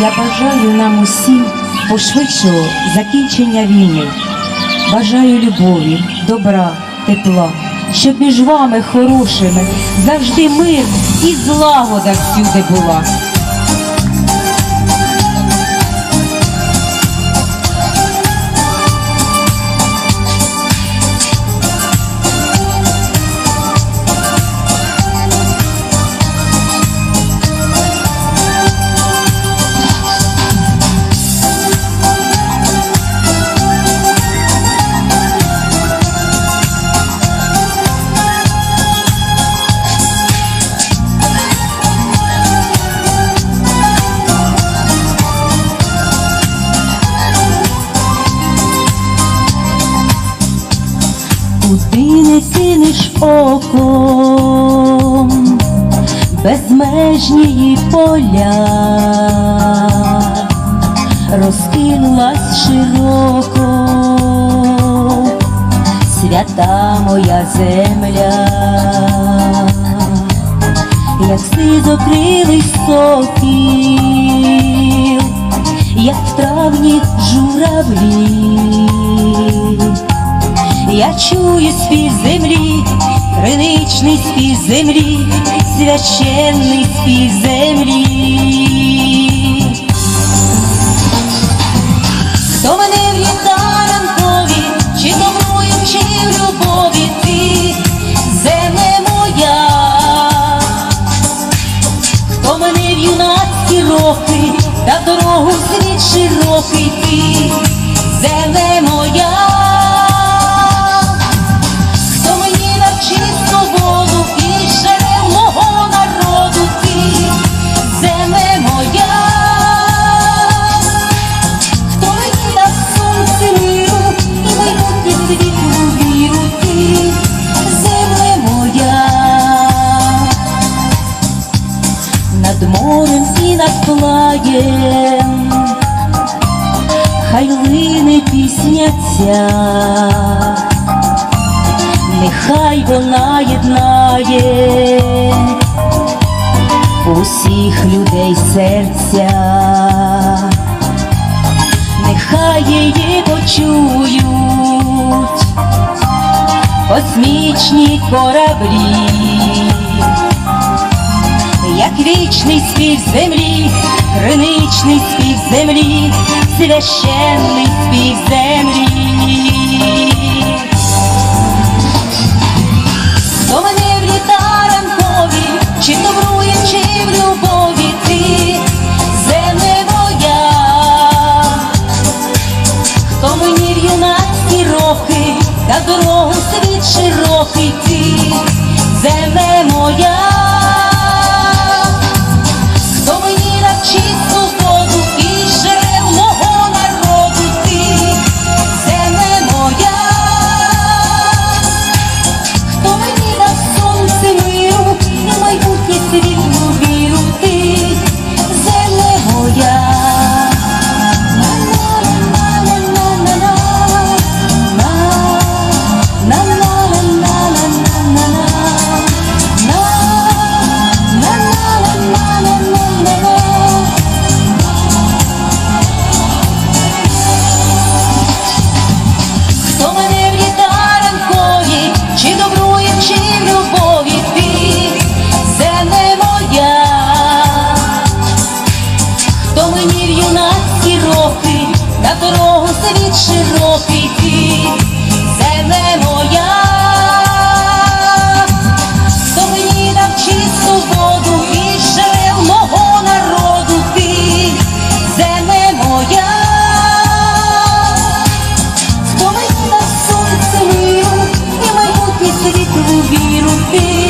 Я бажаю нам усім пошвидшого закінчення війни. Бажаю любові, добра, тепла, щоб між вами хорошими завжди мир і злагода всюди була. Куди не кинеш оком, безмежні поля, розкинулась широко, свята моя земля, як сизокрилий сокіл, як в травні журавлі. Я чую спів землі, криничний спів землі, священний спів землі. Хто мене в літаранкові, чи доброю, чи в любові ти, земле моя, хто мене в юнацькі роки, та дорогу світ широкий ти, земле моя. І плаєм, хай лине пісня ця. Нехай вона єднає усіх людей серця, нехай її почують космічні кораблі, вічний спів землі, криничний спів землі, священний спів землі. Мені юнацькі роки, на дорогу світ широкий ти, земле моя, хто мені навчить свободу і жерел мого народу ти, земле моя. Хто мені на сонце миру і майбутнє світлу віру ти.